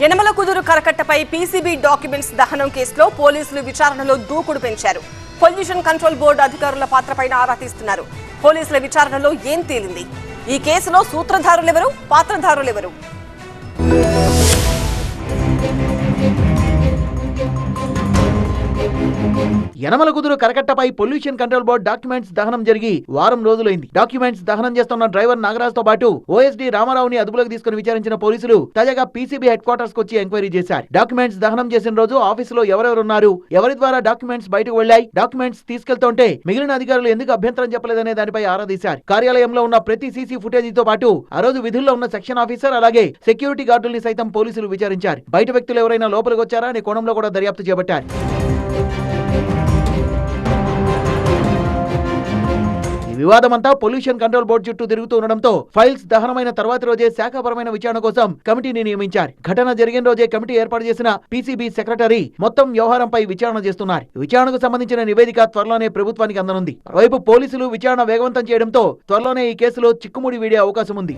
Yanamala Kuduru కరకట్టపై PCB documents దహనం కేసులో పోలీసులు విచారణలో దూకుడు పెంచారు. పొల్యూషన్ కంట్రోల్ బోర్డు అధికారుల పాత్రపై ఆరా తీస్తున్నారు. పోలీసుల విచారణలో ఏం తేలింది? ఈ కేసులో సూత్రధారులెవరు? పాత్రధారులెవరు? యనమల కుదురు కరకట్టపై పొల్యూషన్ కంట్రోల్ బోర్డు డాక్యుమెంట్స్ దహనం జరిగి వారం రోజులైంది. డాక్యుమెంట్స్ దహనం చేస్తున్న డ్రైవర్ నాగరాజ్తో పాటు ఓఎస్డీ రామారావుని అదుపులోకి తీసుకుని విచారించిన పోలీసులు తాజాగా పీసీబీ హెడ్ క్వార్టర్స్ వచ్చి ఎంక్వైరీ చేశారు. డాక్యుమెంట్స్ దహనం చేసిన రోజు ఆఫీసులో ఎవరెవరున్నారు ఎవరి ద్వారా డాక్యుమెంట్స్ బయటకు వెళ్ళాయి డాక్యుమెంట్స్ తీసుకెళ్తుంటే మిగిలిన అధికారులు ఎందుకు అభ్యంతరం చెప్పలేదనే దానిపై ఆరా తీశారు. కార్యాలయంలో ఉన్న ప్రతి సీసీ ఫుటేజీతో పాటు ఆ రోజు విధుల్లో ఉన్న సెక్షన్ ఆఫీసర్ అలాగే సెక్యూరిటీ గార్డుల్ని సైతం పోలీసులు విచారించారు. బయట వ్యక్తులు ఎవరైనా లోపలికి వచ్చారా అనే కోణంలో కూడా దర్యాప్తు చేపట్టారు. వివాదమంతా పొల్యూషన్ కంట్రోల్ బోర్డు చుట్టూ తిరుగుతూ ఉండడంతో ఫైల్స్ దహనమైన తర్వాత రోజే శాఖపరమైన విచారణ కోసం కమిటీని నియమించారు. ఘటన జరిగిన రోజే కమిటీ ఏర్పాటు చేసిన పీసీబీ సెక్రటరీ మొత్తం వ్యవహారంపై విచారణ చేస్తున్నారు. విచారణకు సంబంధించిన నివేదిక త్వరలోనే ప్రభుత్వానికి అందనుంది. మరోవైపు పోలీసులు విచారణ వేగవంతం చేయడంతో త్వరలోనే ఈ కేసులో చిక్కుముడి వీడే అవకాశం ఉంది